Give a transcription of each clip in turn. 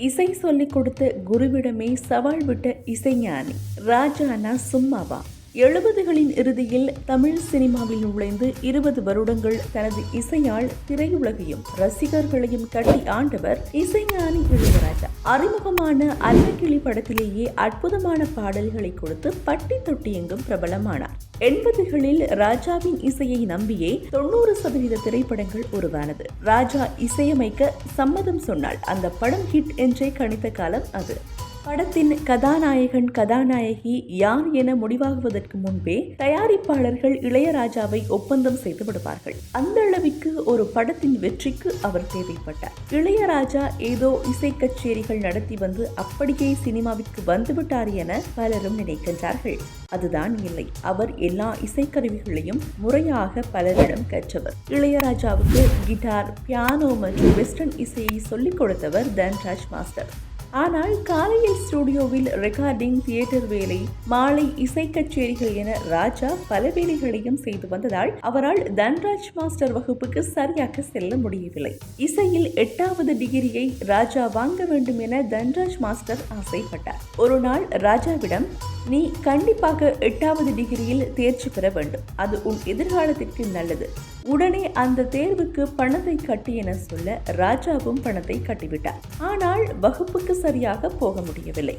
இசை சொல்லிக் கொடுத்த குருவிடமே சவால் விட்ட இசைஞானி ராஜானா சும்மாவா? எழுபதுகளின் இறுதியில் தமிழ் சினிமாவில் நுழைந்து இருபது வருடங்கள் தனது இசையால் திரையுலகையும் ரசிகர்களையும் கட்டி ஆண்டவர் இசைஞானி இளையராஜா. அறிமுகமான அல்லக்கிளி படத்திலேயே அற்புதமான பாடல்களை கொடுத்து பட்டி தொட்டி எங்கும் பிரபலமானார். எண்பதுகளில் ராஜாவின் இசையை நம்பியே தொண்ணூறு சதவீத திரைப்படங்கள் உருவானது. ராஜா இசையமைக்க சம்மதம் சொன்னால் அந்த படம் ஹிட் என்றே கணித்த காலம் அது. படத்தின் கதாநாயகன் கதாநாயகி யார் என முடிவாகுவதற்கு முன்பே தயாரிப்பாளர்கள் இளையராஜாவை ஒப்பந்தம் செய்து விடுவார்கள் அந்த அளவிற்கு ஒரு படத்தின் வெற்றிக்கு அவர் தேவைப்பட்டார். இளையராஜா ஏதோ இசை கச்சேரிகள் நடத்தி வந்து அப்படியே சினிமாவிற்கு வந்துவிட்டார் என பலரும் நினைக்கின்றார்கள். அதுதான் இல்லை அவர் எல்லா இசைக்கருவிகளையும் முறையாக பலரிடம் கற்றவர். இளையராஜாவுக்கு கிட்டார் பியானோ மற்றும் வெஸ்டர்ன் இசையை சொல்லிக் கொடுத்தவர் தன்ராஜ் மாஸ்டர். ஆனால் காலையில் ஸ்டுடியோவில் ரெக்கார்டிங் தியேட்டர் வேலை மாலை இசை கச்சேரிகள் என ராஜா பல வேலைகளையும் செய்து வந்ததால் அவரால் தன்ராஜ் மாஸ்டர் வகுப்புக்கு சரியாக செல்ல முடியவில்லை. இசையில் எட்டாவது டிகிரியை ராஜா வாங்க வேண்டும் என தன்ராஜ் மாஸ்டர் ஆசைப்பட்டார். ஒரு நாள் ராஜாவிடம் நீ கண்டிப்பாக எட்டாவது டிகிரியில் தேர்ச்சி பெற வேண்டும். அது உன் எதிர்காலத்திற்கு நல்லது. உடனே அந்த தேர்வுக்கு பணத்தை கட்டி என சொல்ல ராஜாவும் பணத்தை கட்டிவிட்டார். ஆனால் வகுப்புக்கு சரியாக போக முடியவில்லை.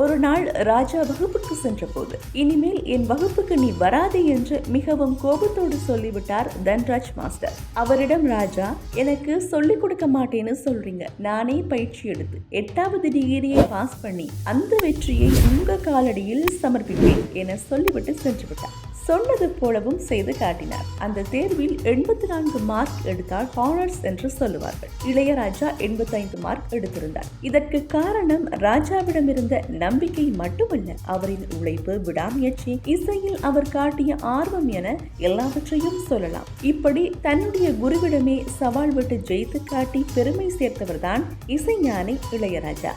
ஒரு நாள் ராஜா வகுப்புக்கு சென்றபோது இனிமேல் என் வகுப்புக்கு நீ வராதே என்று மிகவும் கோபத்தோடு சொல்லிவிட்டார் தன்ராஜ் மாஸ்டர். அவரிடம் ராஜா எனக்கு சொல்லிக் கொடுக்க மாட்டேன்னு சொல்றீங்க. நானே பயிற்சி எடுத்து எட்டாவது டிகிரியை பாஸ் பண்ணி அந்த வெற்றியை உங்க காலடியில் சமர்ப்பிப்பேன் என சொல்லிவிட்டு சென்று விட்டார் சொன்னது போலவும் செய்து காட்டினார். அந்த தேர்வில் எண்பத்தி நான்கு மார்க் எடுத்தால் ஹானர்ஸ் என்று சொல்லுவார்கள். இளையராஜா எண்பத்தைந்து மார்க் எடுத்திருந்தார். இதற்கு காரணம் ராஜாவிடம் இருந்த நம்பிக்கை மட்டுமல்ல அவரின் உழைப்பு விடாமுயற்சி இசையில் அவர் காட்டிய ஆர்வம் என எல்லாவற்றையும் சொல்லலாம். இப்படி தன்னுடைய குருவிடமே சவால் விட்டு ஜெயித்து காட்டி பெருமை சேர்த்தவர்தான் இசைஞானி இளையராஜா.